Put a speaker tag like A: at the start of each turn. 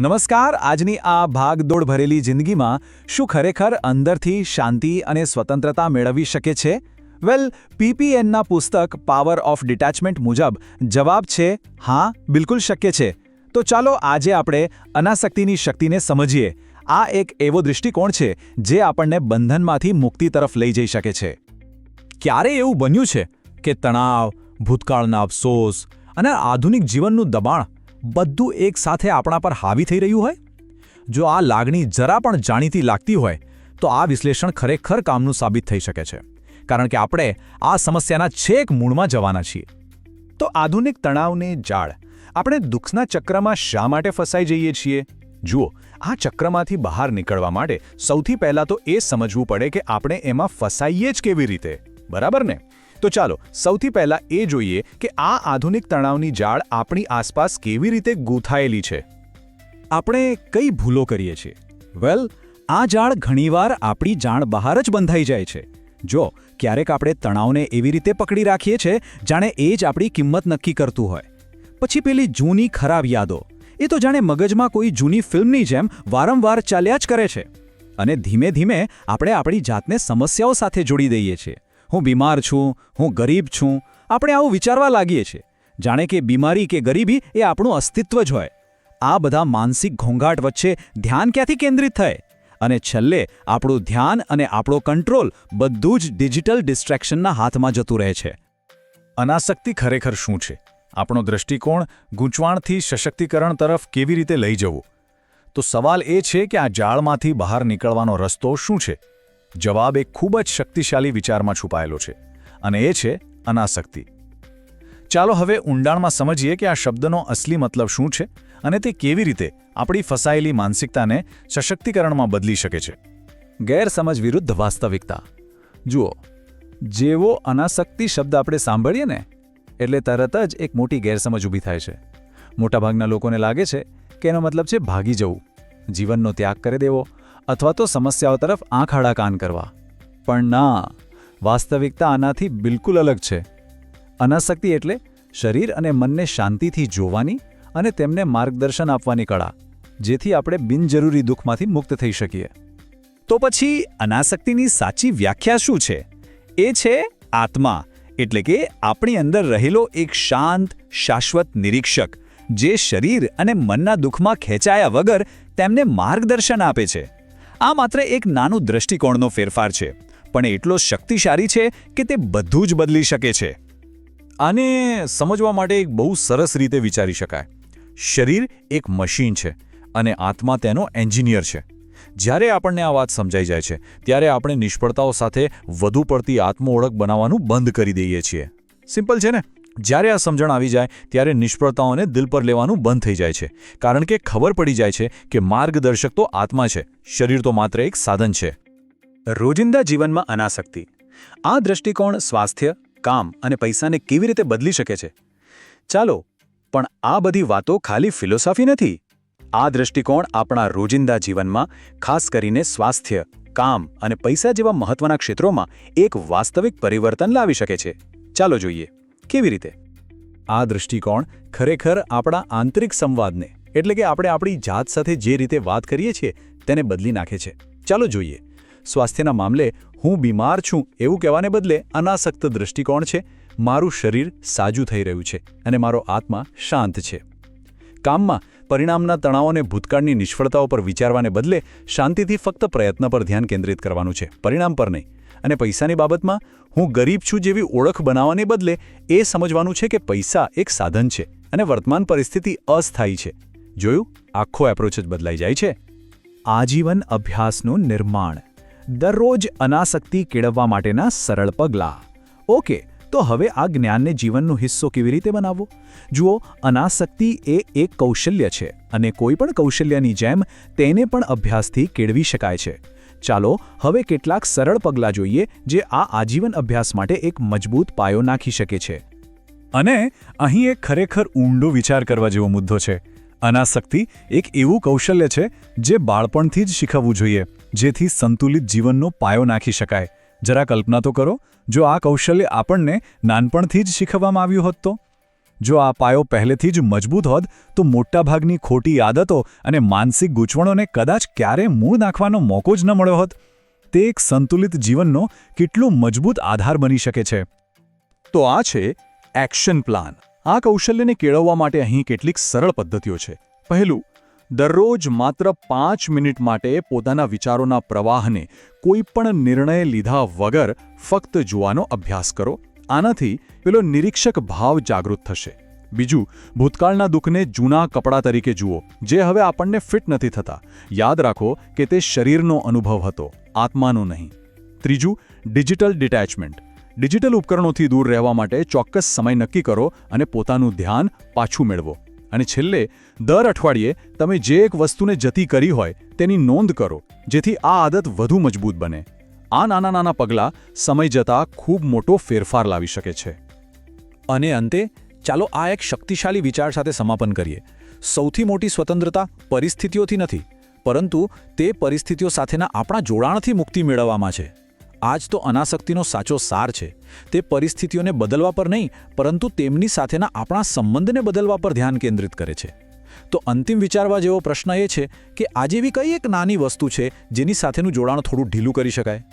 A: નમસ્કાર, આજની આ ભાગદોડ ભરેલી જિંદગીમાં શું ખરેખર અંદરથી શાંતિ અને સ્વતંત્રતા મેળવી શકે છે? વેલ પીપીએનના પુસ્તક પાવર ઓફ ડિટેચમેન્ટ મુજબ જવાબ છે, હા, બિલકુલ શક્ય છે. તો ચાલો આજે આપણે અનાસક્તિની શક્તિને સમજીએ. આ એક એવો દૃષ્ટિકોણ છે જે આપણને બંધનમાંથી મુક્તિ તરફ લઈ જઈ શકે છે. ક્યારે એવું બન્યું છે કે તણાવ, ભૂતકાળના અફસોસ અને આધુનિક જીવનનું દબાણ બધું એક સાથે આપણા પર હાવી થઈ રહ્યું હોય? જો આ લાગણી જરા પણ જાણીતી લાગતી હોય, તો આ વિશ્લેષણ ખરેખર કામનું સાબિત થઈ શકે છે. કારણ કે આપણે આ સમસ્યાના છેક મૂળમાં જવાના છીએ. તો આધુનિક તણાવને જાળ, આપણે દુઃખના ચક્રમાં શા માટે ફસાઈ જઈએ છીએ? જુઓ, આ ચક્રમાંથી બહાર નીકળવા માટે સૌથી પહેલાં તો એ સમજવું પડે કે આપણે એમાં ફસાઈએ જ કેવી રીતે. બરાબર ને? તો ચાલો, સૌથી પહેલા એ જોઈએ કે આ આધુનિક તણાવની જાળ આપણી આસપાસ કેવી રીતે ગૂંથાયેલી છે. આપણે કઈ ભૂલો કરીએ છીએ? વેલ, આ જાળ ઘણીવાર આપણી જાણ બહાર જ બંધાઈ જાય છે. જો, ક્યારેક આપણે તણાવને એવી રીતે પકડી રાખીએ છીએ, જાણે એ જ આપણી કિંમત નક્કી કરતું હોય. પછી પેલી જૂની ખરાબ યાદો. એ તો જાણે મગજમાં કોઈ જૂની ફિલ્મની જેમ વારંવાર ચાલ્યા જ કરે છે. અને ધીમે ધીમે આપણે આપણી જાતને સમસ્યાઓ સાથે જોડી દઈએ છીએ. હું બીમાર છું, હું ગરીબ છું, આપણે આવું વિચારવા લાગીએ છીએ. જાણે કે બીમારી કે ગરીબી એ આપણું અસ્તિત્વ જ હોય. આ બધા માનસિક ઘોંઘાટ વચ્ચે ધ્યાન ક્યાંથી કેન્દ્રિત થાય? અને છેલ્લે, આપણું ધ્યાન અને આપણો કંટ્રોલ બધું જ ડિજિટલ ડિસ્ટ્રેક્શનના હાથમાં જતું રહે છે. અનાસક્તિ ખરેખર શું છે? આપણો દૃષ્ટિકોણ ગૂંચવાણથી સશક્તિકરણ તરફ કેવી રીતે લઈ જવું? તો સવાલ એ છે કે આ જાળમાંથી બહાર નીકળવાનો રસ્તો શું છે? જવાબ એક ખૂબ જ શક્તિશાળી વિચારમાં છુપાયેલો છે અને એ છે અનાસક્તિ. ચાલો હવે ઊંડાણમાં સમજીએ કે આ શબ્દનો અસલી મતલબ શું છે અને તે કેવી રીતે આપણી ફસાયેલી માનસિકતાને સશક્તિકરણમાં બદલી શકે છે. ગેરસમજ વિરુદ્ધ વાસ્તવિકતા. જુઓ, જેવો અનાસક્તિ શબ્દ આપણે સાંભળીએ ને, એટલે તરત જ એક મોટી ગેરસમજ ઊભી થાય છે. મોટાભાગના લોકોને લાગે છે કે એનો મતલબ છે ભાગી જવું. જીવનનો ત્યાગ કરી દેવો અથવા તો સમસ્યાઓ તરફ આંખ આડા કાન કરવા. પણ ના, વાસ્તવિકતા આનાથી બિલકુલ અલગ છે. અનાસક્તિ એટલે શરીર અને મનને શાંતિથી જોવાની અને તેમને માર્ગદર્શન આપવાની કળા, જેથી આપણે બિનજરૂરી દુઃખમાંથી મુક્ત થઈ શકીએ. તો પછી અનાસક્તિની સાચી વ્યાખ્યા શું છે? એ છે આત્મા, એટલે કે આપણી અંદર રહેલો એક શાંત, શાશ્વત નિરીક્ષક, જે શરીર અને મનના દુઃખમાં ખેંચાયા વગર તેમને માર્ગદર્શન આપે છે. આ માત્ર એક નાનું દ્રષ્ટિકોણનો ફેરફાર છે, પણ એટલો શક્તિશાળી છે કે તે બધું જ બદલી શકે છે. આને સમજવા માટે એક બહુ સરસ રીતે વિચારી શકાય. શરીર એક મશીન છે અને આત્મા તેનો એન્જિનિયર છે. જ્યારે આપણને આ વાત સમજાઈ જાય છે, ત્યારે આપણે નિષ્ફળતાઓ સાથે વધુ પડતી આત્મઓળખ બનાવવાનું બંધ કરી દઈએ છીએ. સિમ્પલ છે ને? જ્યારે આ સમજણ આવી જાય, ત્યારે નિષ્ફળતાઓને દિલ પર લેવાનું બંધ થઈ જાય છે. કારણ કે ખબર પડી જાય છે કે માર્ગદર્શક તો આત્મા છે. શરીર તો માત્ર એક સાધન છે. રોજિંદા જીવનમાં અનાસક્તિ. આ દૃષ્ટિકોણ સ્વાસ્થ્ય, કામ અને પૈસાને કેવી રીતે બદલી શકે છે? ચાલો, પણ આ બધી વાતો ખાલી ફિલોસોફી નથી. આ દૃષ્ટિકોણ આપણા રોજિંદા જીવનમાં, ખાસ કરીને સ્વાસ્થ્ય, કામ અને પૈસા જેવા મહત્વના ક્ષેત્રોમાં એક વાસ્તવિક પરિવર્તન લાવી શકે છે. ચાલો જોઈએ. કેવી રીતે? આ દૃષ્ટિકોણ ખરેખર આપણા આંતરિક સંવાદને, એટલે કે આપણે આપણી જાત સાથે જે રીતે વાત કરીએ છીએ, તેને બદલી નાખે છે. ચાલો જોઈએ. સ્વાસ્થ્યના મામલે હું બીમાર છું એવું કહેવાને બદલે અનાસક્ત દૃષ્ટિકોણ છે. મારું શરીર સાજું થઈ રહ્યું છે અને મારો આત્મા શાંત છે. કામમાં પરિણામના તણાવોને ભૂતકાળની નિષ્ફળતાઓ પર વિચારવાને બદલે શાંતિથી ફક્ત પ્રયત્ન પર ધ્યાન કેન્દ્રિત કરવાનું છે. પરિણામ પર નહીં. અને પૈસાની બાબતમાં હું ગરીબ છું જેવી ઓળખ બનાવવાને બદલે એ સમજવાનું છે કે પૈસા એક સાધન છે અને વર્તમાન પરિસ્થિતિ અસ્થાયી છે. જોયું? આખો એપ્રોચ જ બદલાઈ જાય છે. આજીવન અભ્યાસનું નિર્માણ. દરરોજ અનાસક્તિ કેળવવા માટેના સરળ પગલાં. ઓકે, તો હવે આ જ્ઞાનને જીવનનો હિસ્સો કેવી રીતે બનાવવો? જુઓ, અનાસક્તિ એ એક કૌશલ્ય છે અને કોઈ પણ કૌશલ્યની જેમ તેને પણ અભ્યાસથી કેળવી શકાય છે. ચાલો, હવે કેટલાક સરળ પગલાં જોઈએ જે આ આજીવન અભ્યાસ માટે એક મજબૂત પાયો નાખી શકે છે. અને અહીં એક ખરેખર ઊંડો વિચાર કરવા જેવો મુદ્દો છે. અનાસક્તિ એક એવું કૌશલ્ય છે જે બાળપણથી જ શીખવવું જોઈએ, જેથી સંતુલિત જીવનનો પાયો નાખી શકાય. જરા કલ્પના તો કરો, જો આ કૌશલ્ય આપણને નાનપણથી જ શીખવવામાં આવ્યું હોત તો? જો આ પાયો પહેલેથી જ મજબૂત હોત, તો મોટાભાગની ખોટી આદતો અને માનસિક ગૂંચવણોને કદાચ ક્યારે મૂળ નાખવાનો મોકો જ ન મળ્યો હોત. તે એક સંતુલિત જીવનનો કેટલો મજબૂત આધાર બની શકે છે. તો આ છે એક્શન પ્લાન. આ કૌશલ્યને કેળવવા માટે અહીં કેટલીક સરળ પદ્ધતિઓ છે. પહેલું, દરરોજ માત્ર પાંચ મિનિટ માટે પોતાના વિચારોના પ્રવાહને કોઈપણ નિર્ણય લીધા વગર ફક્ત જોવાનો અભ્યાસ કરો. આનાથી પેલો નિરીક્ષક ભાવ જાગૃત થશે. બીજું, ભૂતકાળના દુઃખને જૂના કપડાં તરીકે જુઓ, જે હવે આપણને ફિટ નથી થતા. યાદ રાખો કે તે શરીરનો અનુભવ હતો, આત્માનો નહીં. ત્રીજું, ડિજિટલ ડિટેચમેન્ટ. ડિજિટલ ઉપકરણોથી દૂર રહેવા માટે ચોક્કસ સમય નક્કી કરો અને પોતાનું ધ્યાન પાછું મેળવો. અને છેલ્લે, દર અઠવાડિયે તમે જે એક વસ્તુને જતી કરી હોય, તેની નોંધ કરો, જેથી આ આદત વધુ મજબૂત બને. આ નાના નાના પગલાં સમય જતાં ખૂબ મોટો ફેરફાર લાવી શકે છે. અને અંતે, ચાલો આ એક શક્તિશાળી વિચાર સાથે સમાપન કરીએ. સૌથી મોટી સ્વતંત્રતા પરિસ્થિતિઓથી નથી, પરંતુ તે પરિસ્થિતિઓ સાથેના આપણા જોડાણથી મુક્તિ મેળવવામાં છે. આજ તો અનાસક્તિનો સાચો સાર છે. તે પરિસ્થિતિઓને બદલવા પર નહીં, પરંતુ તેમની સાથેના આપણા સંબંધને બદલવા પર ધ્યાન કેન્દ્રિત કરે છે. તો અંતિમ વિચારવા જેવો પ્રશ્ન એ છે કે આજે એવી કઈ એક નાની વસ્તુ છે જેની સાથેનું જોડાણ થોડું ઢીલું કરી શકાય?